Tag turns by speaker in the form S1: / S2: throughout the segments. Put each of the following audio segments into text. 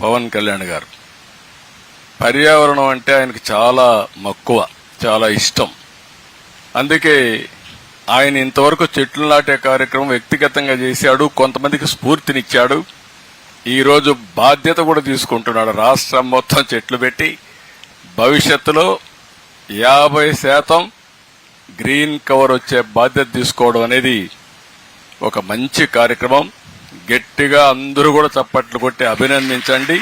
S1: పవన్ కళ్యాణ్ గారు. పర్యావరణం అంటే ఆయనకు చాలా మక్కువ చాలా ఇష్టం. అందుకే ఆయన ఇంతవరకు చెట్లు నాటే కార్యక్రమం వ్యక్తిగతంగా చేశాడు కొంతమందికి స్ఫూర్తినిచ్చాడు. ఈరోజు బాధ్యత కూడా తీసుకుంటున్నాడు రాష్ట్రం మొత్తం చెట్లు పెట్టి. భవిష్యత్తులో యాభై శాతం గ్రీన్ కవర్ వచ్చే బాధ్యత తీసుకోవడం అనేది ఒక మంచి కార్యక్రమం. గట్టిగా అందరూ కూడా చప్పట్లు కొట్టి అభినందించండి.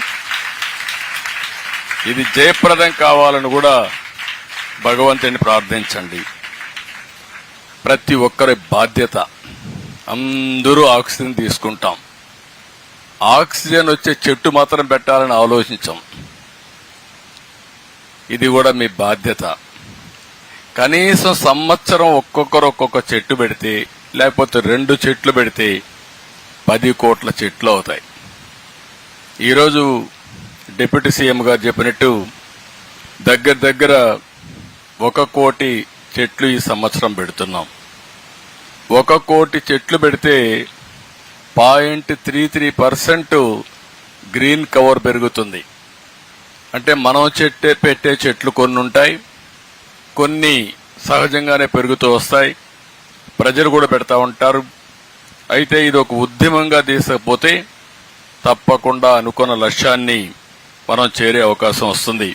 S1: ఇది జయప్రదం కావాలని కూడా భగవంతుని ప్రార్థించండి. ప్రతి ఒక్కరి బాధ్యత. అందరూ ఆక్సిజన్ తీసుకుంటాం. ఆక్సిజన్ వచ్చే చెట్టు మాత్రం పెట్టాలని ఆలోచించాం. ఇది కూడా మీ బాధ్యత. కనీసం సంవత్సరం ఒక్కొక్కరు ఒక్కొక్క చెట్టు పెడితే లేకపోతే రెండు చెట్లు పెడితే పది కోట్ల చెట్లు అవుతాయి. ఈరోజు డిప్యూటీ సీఎం గారు చెప్పినట్టు దగ్గర దగ్గర ఒక కోటి చెట్లు ఈ సంవత్సరం పెడుతున్నాం. ఒక కోటి చెట్లు పెడితే point three three percent green cover పెరుగుతుంది. అంటే మనం చెట్టే పెట్టే చెట్లు కొన్ని ఉంటాయి కొన్ని సహజంగానే పెరుగుతూ వస్తాయి. ప్రజలు కూడా పెడతా ఉంటారు. అయితే ఇది ఒక ఉద్యమంగా తీసుకపోతే తప్పకుండా అనుకున్న లక్ష్యాన్ని మనం చేరే అవకాశం వస్తుంది.